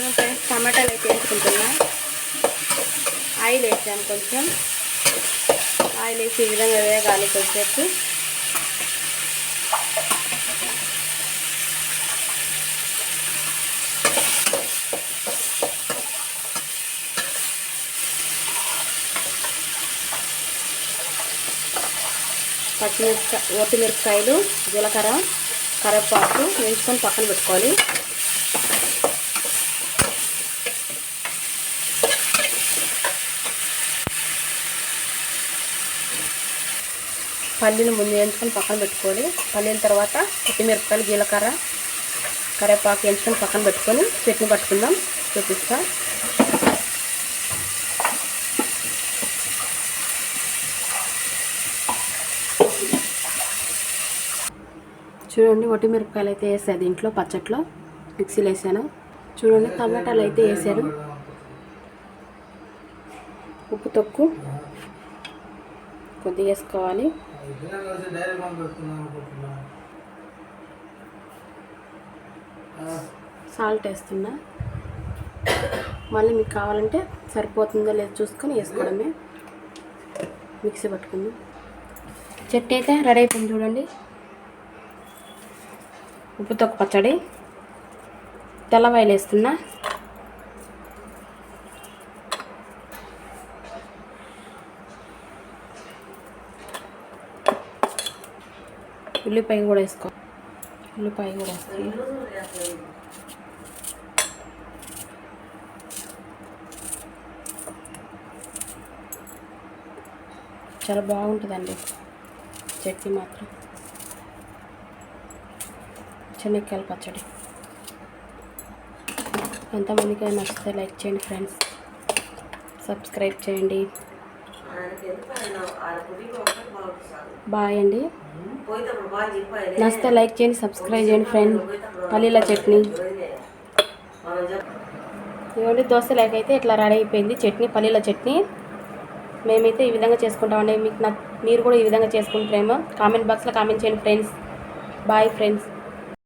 చూడండి ఫ్రెండ్స్. టమాటాలు అయితే వేసుకుంటున్నా ఆయిల్ వేసాను కొంచెం. ఆయిల్ వేసి ఈ విధంగా వేగాలి కొంచెంసేపు పచ్చిమిరపకాయ ఒట్టిమిరపకాయలు జీలకర్ర కరివేపాకు వేసుకొని పక్కన పెట్టుకోవాలి. పల్లీలు ముందు వేయించుకొని పక్కన పెట్టుకోవాలి పల్లీల తర్వాత కొత్తిమిరపకాయలు జీలకర్ర కరివేపాకు వేయించుకొని పక్కన పెట్టుకొని చట్నీ పట్టుకుందాం. చూపిస్తా. చూడండి ఒట్టి మిరపకాయలు అయితే వేసాను దీంట్లో పచ్చట్లో మిక్సీలు వేసాను. చూడండి టమాటాలు అయితే వేసాను ఉప్పు తొక్కు కొద్దిగా వేసుకోవాలి. సాల్ట్ వేస్తున్నా. మళ్ళీ మీకు కావాలంటే సరిపోతుందో లేదో చూసుకొని వేసుకోవడమే. మిక్సీ పట్టుకుందాం. చట్నీ అయితే రెడీ అయిపోయింది చూడండి. ఉప్పుతో పచ్చడి. తెల్లవాయలు వేస్తున్నా ఉల్లిపాయ కూడా వేసుకో. ఉల్లిపాయ కూడా వేస్తాను చాలా బాగుంటుందండి చట్నీ మాత్రం. చెనక్కాయల పచ్చడి. ఎంతమందికి నచ్చితే లైక్ చేయండి ఫ్రెండ్స్. సబ్స్క్రైబ్ చేయండి. బాయ్ అండి. నచ్చితే లైక్ చేయండి సబ్స్క్రైబ్ చేయండి ఫ్రెండ్. పల్లీల చట్నీ. ఇవ్వండి దోశ లేకైతే ఇట్లా రెడీ అయిపోయింది. చట్నీ పల్లీల చట్నీ. మేమైతే ఈ విధంగా చేసుకుంటామండి. మీకు నా మీరు కూడా ఈ విధంగా చేసుకుంటారేమో. కామెంట్ బాక్స్లో కామెంట్ చేయండి ఫ్రెండ్స్. Bye friends.